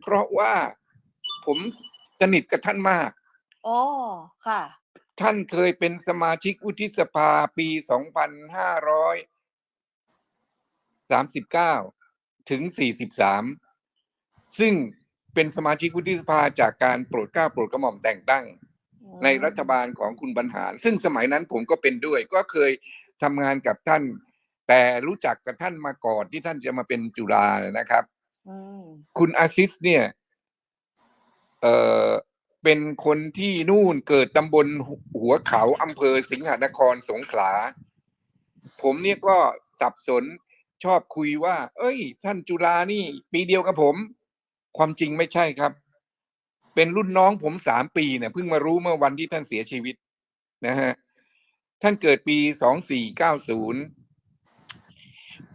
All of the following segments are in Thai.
เพราะว่าผมสนิทกับท่านมากอ๋อค่ะ ท่านเคยเป็นสมาชิกวุฒิสภาปี2539ถึง43ซึ่งเป็นสมาชิกวุฒิสภาจากการโปรดเกล้าโปรดกระหม่อมแต่งตั้ง ในรัฐบาลของคุณบรรหาร ซึ่งสมัยนั้นผมก็เป็นด้วย ก็เคยทำงานกับท่าน แต่รู้จักกับท่านมาก่อนที่ท่านจะมาเป็นจุฬานะครับอืม คุณอาซิสเนี่ย เอ่อเป็นคนที่นู่นเกิดตำบลหัวเขาอำเภอสิงหนครสงขลา ผมเนี่ยก็สับสนชอบคุยว่า เอ้ย ท่านจุฬานี่ ปีเดียวกับผม ความจริงไม่ใช่ครับ เป็นรุ่นน้องผมสามปีเนี่ยเพิ่งมารู้เมื่อวันที่ท่านเสียชีวิตนะฮะ ท่านเกิดปีสองสี่เก้าศูนย์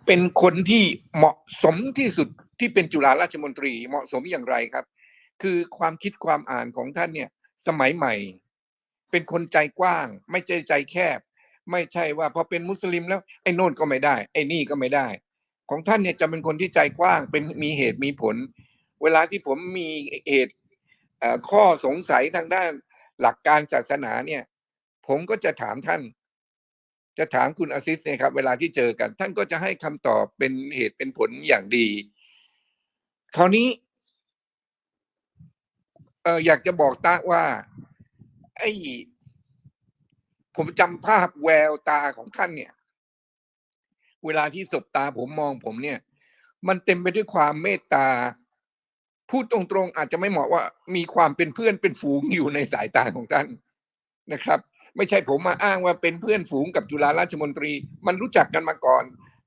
เป็นคนที่เหมาะสมที่สุด ที่เป็นจุฬาราชมนตรีเหมาะสมอย่างไรครับ คือความคิดความอ่านของท่านเนี่ยสมัยใหม่ เป็นคนใจกว้าง ไม่ใจใจแคบ ไม่ใช่ว่าพอเป็นมุสลิมแล้วไอ้โน่นก็ไม่ได้ ไอ้นี่ก็ไม่ได้ ของท่านเนี่ยจะเป็นคนที่ใจกว้างเป็นมีเหตุมีผล เวลาที่ผมมีเหตุข้อสงสัยทางด้านหลักการศาสนาเนี่ย ผมก็จะถามท่าน จะถามคุณอาซิสเนี่ยครับ เวลาที่เจอกัน ท่านก็จะให้คำตอบเป็นเหตุเป็นผลอย่างดี คราวนี้เอออยากจะบอกตาว่า ไอ้ผมจำภาพแววตาของท่านเนี่ย เวลาที่สบตาผมมองผมเนี่ย มันเต็มไปด้วยความเมตตา พูดตรงๆอาจจะไม่เหมาะว่า มีความเป็นเพื่อนเป็นฝูงอยู่ในสายตาของท่านนะครับ ไม่ใช่ผมมาอ้างว่าเป็นเพื่อนฝูงกับจุฬาราชมนตรี มันรู้จักกันมาก่อน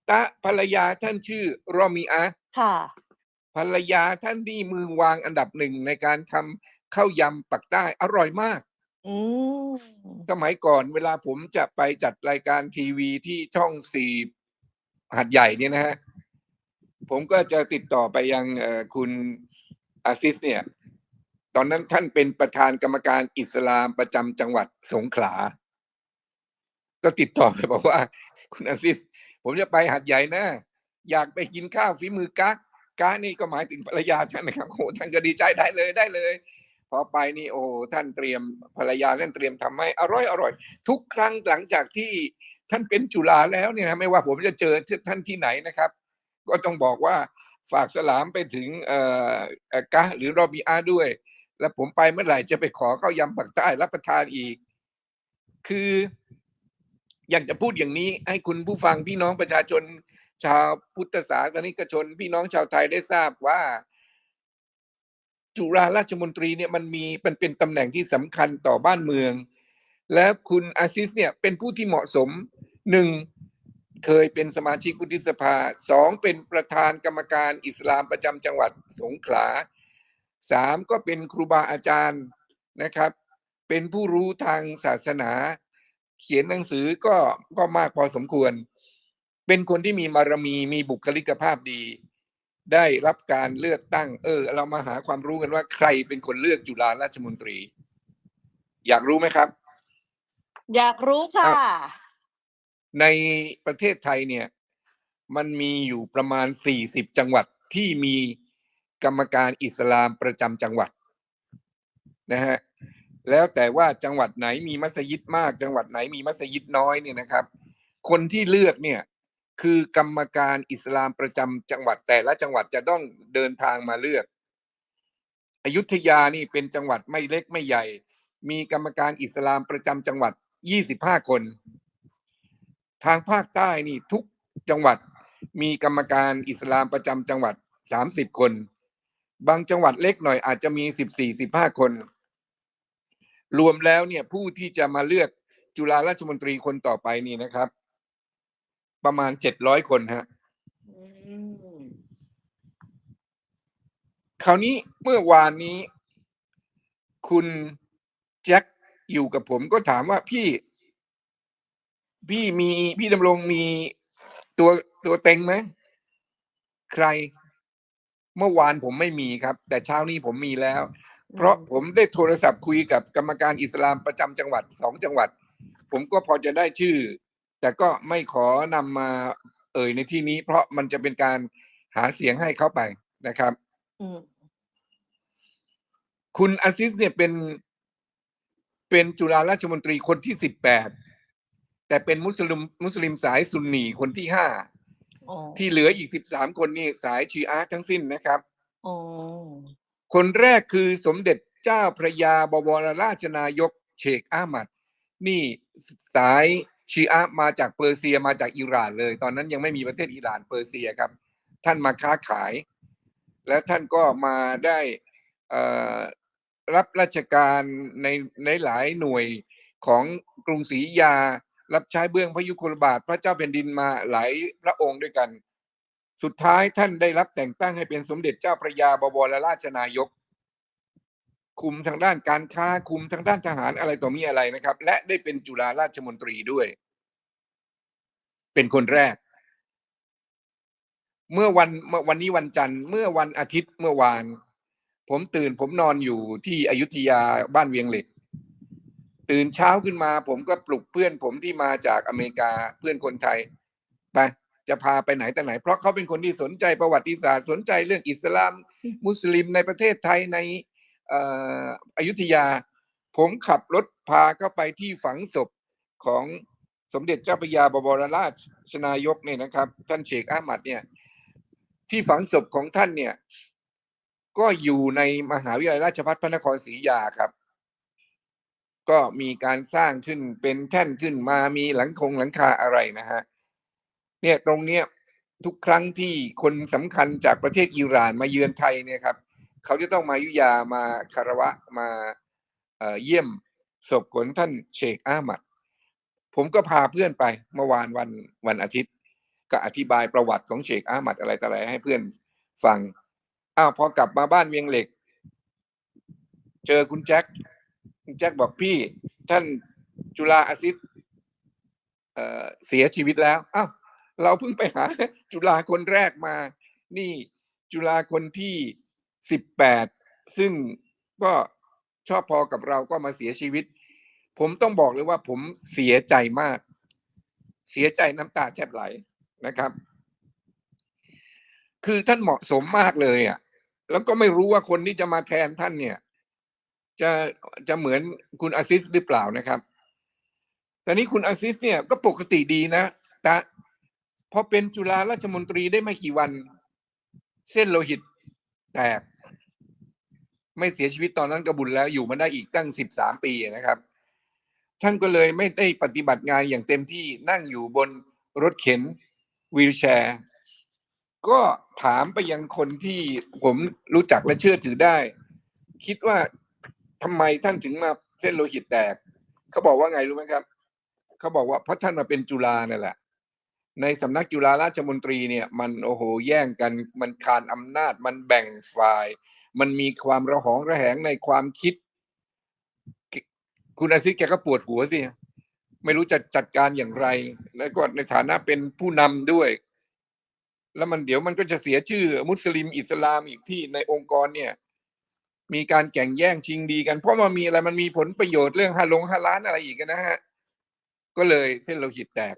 ตาภรรยาท่านชื่อรอมีอาค่ะ ภรรยาท่านนี่มือวางอันดับหนึ่งในการทำข้าวยำปักใต้อร่อยมากอืมสมัยก่อนเวลาผมจะไปจัดรายการทีวีที่ช่องสี่หัดใหญ่เนี่ยนะฮะ ผมก็จะติดต่อไปยังเอ่อคุณอาซิสเนี่ย ตอนนั้นท่านเป็นประธานกรรมการอิสลามประจำจังหวัดสงขลา ก็ติดต่อไปบอกว่า คุณอาซิส ผมจะไปหัดใหญ่นะ อยากไปกินข้าวฝีมือกั๊ก กั๊กนี่ก็หมายถึงภรรยาท่านนะครับโอ้ท่านก็ดีใจได้เลยได้เลย พอไปนี่โอ้ท่านเตรียมภรรยาท่านเตรียมทำให้อร่อยอร่อย ทุกครั้งหลังจากที่ท่านเป็นจุฬาแล้วเนี่ยนะไม่ว่าผมจะเจอท่านที่ไหนนะครับ ก็ต้องบอกว่าฝากสลามไปถึงเอ่อเอ่อกะหรือรอบีอาด้วย แล้วผมไปเมื่อไหร่จะไปขอข้าวยำปักใต้รับประทานอีก คือ อยากจะพูดอย่างนี้ ให้คุณผู้ฟังพี่น้องประชาชน ชาวพุทธศาสนิกชน พี่น้องชาวไทยได้ทราบว่า จุฬาราชมนตรีเนี่ยมันมีมันเป็นตำแหน่งที่สำคัญต่อบ้านเมือง และคุณอาซิสเนี่ยเป็นผู้ที่เหมาะสมหนึ่งเคยเป็นสมาชิกวุฒิสภาสองเป็นประธานกรรมการอิสลามประจำจังหวัดสงขลาสามก็เป็นครูบาอาจารย์นะครับ เป็นผู้รู้ทางศาสนา เขียนหนังสือก็ก็มากพอสมควร เป็นคนที่มีบารมีมีบุคลิกภาพดี ได้รับการเลือกตั้ง เออ เรามาหาความรู้กันว่าใครเป็นคนเลือกจุฬาราชมนตรี อยากรู้ไหมครับ อยากรู้ค่ะอ้าวในประเทศไทยเนี่ย มันมีอยู่ประมาณ 40 จังหวัดที่มีกรรมการอิสลามประจำจังหวัดนะฮะแล้วแต่ว่าจังหวัดไหนมีมัสยิดมาก จังหวัดไหนมีมัสยิดน้อยเนี่ยนะครับ คนที่เลือกเนี่ย คือกรรมการอิสลามประจำจังหวัดแต่ละจังหวัดจะต้องเดินทางมาเลือกอยุธยานี่เป็นจังหวัดไม่เล็กไม่ใหญ่ มีกรรมการอิสลามประจำจังหวัด 25 คน ทางภาคใต้นี่ทุกจังหวัดมีกรรมการอิสลามประจำจังหวัด 30 คน บางจังหวัดเล็กหน่อยอาจจะมี 14 15 คน รวมแล้วเนี่ยผู้ที่จะมาเลือกจุฬาราชมนตรีคนต่อไปนี่นะครับ ประมาณ700คนฮะอืมคราวนี้เมื่อวานนี้ คุณแจ็คอยู่กับผมก็ถามว่าพี่ พี่มีพี่ดำรงมีตัวตัวเต็งไหมใคร เมื่อวานผมไม่มีครับ แต่เช้านี้ผมมีแล้ว เพราะผมได้โทรศัพท์คุยกับกรรมการอิสลามประจำจังหวัดสองจังหวัด ผมก็พอจะได้ชื่อ แต่ก็ไม่ขอนำมาเอ่ยในที่นี้ เพราะมันจะเป็นการหาเสียงให้เขาไปนะครับ อืมคุณอาซิสเนี่ยเป็นเป็นจุฬาราชมนตรีคนที่สิบแปดแต่เป็นมุสลิมมุสลิมสายซุนนีคนที่ห้าอ๋อที่เหลืออีกสิบสามคนนี่สายชีอะห์ทั้งสิ้นนะครับ อ๋อคนแรกคือสมเด็จเจ้าพระยาบวรราชนายกเชคอามัด นี่สาย ชีอะมาจากเปอร์เซียมาจากอิหร่านเลย ตอนนั้นยังไม่มีประเทศอิหร่านเปอร์เซียครับ ท่านมาค้าขาย และท่านก็มาได้รับราชการในในหลายหน่วยของกรุงศรีอยุธยา รับใช้เบื้องพระยุคลบาทพระเจ้าแผ่นดินมาหลายพระองค์ด้วยกัน สุดท้ายท่านได้รับแต่งตั้งให้เป็นสมเด็จเจ้าพระยาบวรราชนายก คุมทางด้านการค้าคุมทางด้านทหารอะไรต่อมีอะไรนะครับ และได้เป็นจุฬาราชมนตรีด้วย เป็นคนแรก เมื่อวันเมื่อวันนี้วันจันทร์เมื่อวันอาทิตย์เมื่อวาน ผมตื่นผมนอนอยู่ที่อยุธยาบ้านเวียงเหล็ก ตื่นเช้าขึ้นมา ผมก็ปลุกเพื่อนผมที่มาจากอเมริกาเพื่อนคนไทยไปจะพาไปไหนแต่ไหน เพราะเขาเป็นคนที่สนใจประวัติศาสตร์สนใจเรื่องอิสลาม มุสลิมในประเทศไทยในเอ่ออยุธยา ผมขับรถพาเข้าไปที่ฝังศพของสมเด็จเจ้าพระยาบวรราชชนายกเนี่ยนะครับ ท่านเชคอามัดเนี่ย ที่ฝังศพของท่านเนี่ย ก็อยู่ในมหาวิทยาลัยราชภัฏพระนครศรีอยุธยาครับ ก็มีการสร้างขึ้นเป็นแท่นขึ้นมามีหลังคงหลังคาอะไรนะฮะเนี่ยตรงเนี้ยทุกครั้งที่คนสำคัญจากประเทศอิหร่านมาเยือนไทยเนี่ยครับ เขาจะต้องมายุยามาคารวะมาเยี่ยมศพของท่านเชคอาหมัด ผมก็พาเพื่อนไปเมื่อวานวันวันอาทิตย์ ก็อธิบายประวัติของเชคอาหมัดอะไรต่ออะไรให้เพื่อนฟังอ้าวพอกลับมาบ้านเวียงเหล็ก เจอคุณแจ็คคุณแจ็คบอกพี่ ท่านจุฬาอาซิดเอ่อเสียชีวิตแล้วอ้าวเราเพิ่งไปหา จุฬาคนแรกมา นี่จุฬาคนที่ สิบแปดซึ่งก็ชอบพอกับเราก็มาเสียชีวิต ผมต้องบอกเลยว่าผมเสียใจมาก เสียใจน้ำตาแทบไหลนะครับ คือท่านเหมาะสมมากเลยอะ แล้วก็ไม่รู้ว่าคนที่จะมาแทนท่านเนี่ย จะจะเหมือนคุณอาซิสหรือเปล่านะครับแต่นี้คุณอาซิสเนี่ยก็ปกติดีนะแต่พอเป็นจุฬาราชมนตรีได้ไม่กี่วัน เส้นโลหิตแตก ไม่เสียชีวิตตอนนั้นก็บุญแล้วอยู่มาได้อีกตั้งสิบสามปีนะครับ ท่านก็เลยไม่ได้ปฏิบัติงานอย่างเต็มที่นั่งอยู่บนรถเข็นวีลแชร์ ก็ถามไปยังคนที่ผมรู้จักและเชื่อถือได้ คิดว่าทำไมท่านถึงมาเส้นโลหิตแตก เขาบอกว่าไงรู้ไหมครับเขาบอกว่าเพราะท่านมาเป็นจุฬานั่นแหละในสำนักจุฬาราชมนตรีเนี่ย มันโอ้โหแย่งกันมันคานอำนาจมันแบ่งฝ่าย มันมีความระหองระแหงในความคิด คุณอาซิดแกก็ปวดหัวสิไม่รู้จะจัดการอย่างไร แล้วก็ในฐานะเป็นผู้นำด้วย แล้วมันเดี๋ยวมันก็จะเสียชื่อ มุสลิมอิสลามอีกที่ในองค์กรเนี่ย มีการแข่งแย่งชิงดีกัน เพราะมันมีอะไรมันมีผลประโยชน์เรื่องฮาลงฮาล้านอะไรอีกนะฮะ ก็เลยเส้นโลหิตแตก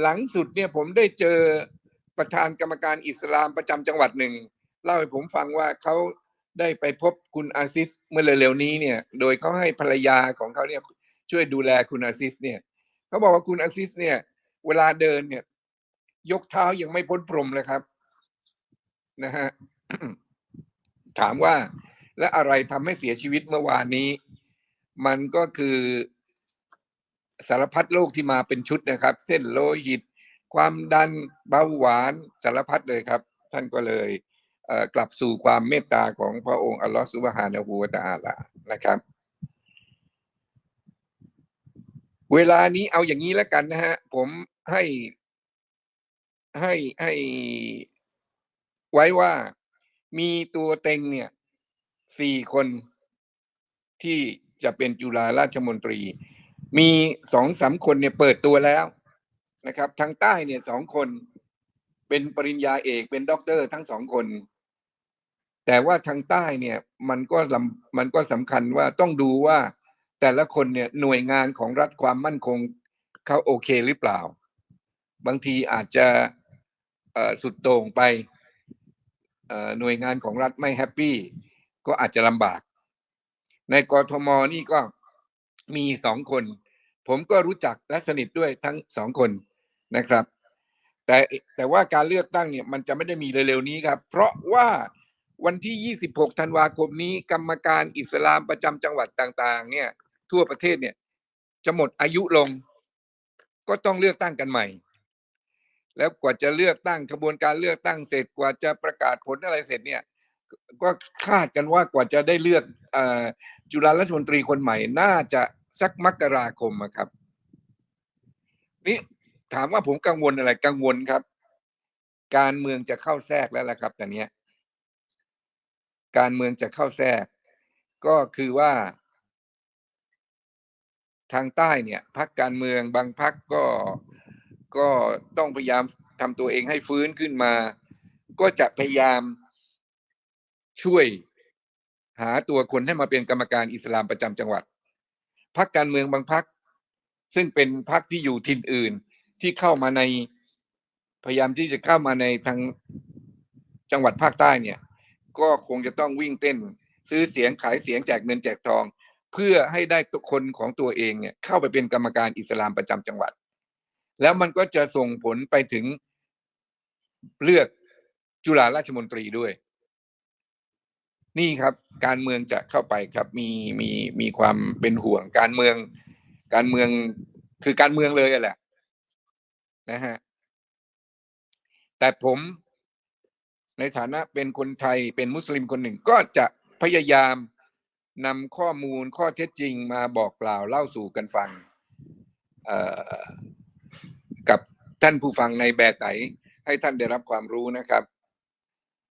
หลังสุดเนี่ยผมได้เจอประธานกรรมการอิสลามประจำจังหวัดหนึ่ง เล่าให้ผมฟังว่าเขา ได้ไปพบคุณอาซิสเมื่อเร็วๆนี้เนี่ย โดยเขาให้ภรรยาของเขาเนี่ยช่วยดูแลคุณอาซิสเนี่ยเขาบอกว่าคุณอาซิสเนี่ย เวลาเดินเนี่ย ยกเท้ายังไม่พ้นพรมเลยครับ นะฮะถามว่าและอะไรทำให้เสียชีวิตเมื่อวานนี้ มันก็คือสารพัดโรคที่มาเป็นชุดนะครับ เส้นโลหิต ความดันเบาหวานสารพัดเลยครับ ท่านก็เลย กลับสู่ความเมตตาของพระองค์อัลลอฮฺสุบฮานะฮูวะตะอาลานะครับ เวลานี้เอาอย่างนี้แล้วกันนะฮะ ผมให้ให้ให้ไว้ว่ามีตัวเต็งเนี่ยสี่คนที่จะเป็นจุฬาราชมนตรี มีสองสามคนเนี่ยเปิดตัวแล้วนะครับ ทางใต้เนี่ยสองคนเป็นปริญญาเอกเป็นด็อกเตอร์ทั้งสองคน แต่ว่าทางใต้เนี่ยมันก็ลำมันก็สำคัญว่าต้องดูว่าแต่ละคนเนี่ยหน่วยงานของรัฐความมั่นคงเขาโอเคหรือเปล่า บางทีอาจจะสุดโต่งไปหน่วยงานของรัฐไม่แฮปปี้ก็อาจจะลำบาก ในกรทมนี่ก็มีสองคน ผมก็รู้จักและสนิทด้วยทั้งสองคนนะครับ แต่แต่ว่าการเลือกตั้งเนี่ยมันจะไม่ได้มีเร็วๆนี้ครับ เพราะว่า วันที่ 26 ธันวาคมนี้ กรรมการอิสลามประจำจังหวัดต่าง ๆ เนี่ย ทั่วประเทศเนี่ย จะหมดอายุลง ก็ต้องเลือกตั้งกันใหม่ แล้วกว่าจะเลือกตั้งกระบวนการเลือกตั้งเสร็จกว่าจะประกาศผลอะไรเสร็จเนี่ย ก็คาดกันว่ากว่าจะได้เลือกอจุฬารัฐมนตรีคนใหม่ น่าจะสักมกราคมครับ นี่ถามว่าผมกังวลอะไรกังวลครับ การเมืองจะเข้าแทรกแล้วล่ะครับตอนเนี้ย การเมืองจะเข้าแทรก ก็คือว่า ทางใต้เนี่ยพักการเมืองบางพักก็ก็ต้องพยายามทำตัวเองให้ฟื้นขึ้นมา ก็จะพยายามช่วยหาตัวคนให้มาเป็นกรรมการอิสลามประจำจังหวัดพักการเมืองบางพักซึ่งเป็นพักที่อยู่ถิ่นอื่นที่เข้ามาในพยายามที่จะเข้ามาในทางจังหวัดภาคใต้เนี่ย ก็คงจะต้องวิ่งเต้น ซื้อเสียงขายเสียงแจกเงินแจกทอง เพื่อให้ได้ตัวคนของตัวเองเนี่ยเข้าไปเป็นกรรมการอิสลามประจำจังหวัด แล้วมันก็จะส่งผลไปถึงเลือกจุฬาราชมนตรีด้วย นี่ครับ การเมืองจะเข้าไปครับ มีมีมีความเป็นห่วงการเมือง การเมืองคือการเมืองเลยแหละนะฮะแต่ผม ในฐานะเป็นคนไทยเป็นมุสลิมคนหนึ่งก็จะพยายามนำข้อมูลข้อเท็จจริงมาบอกกล่าวเล่าสู่กันฟังกับท่านผู้ฟังในแบไตให้ท่านได้รับความรู้นะครับ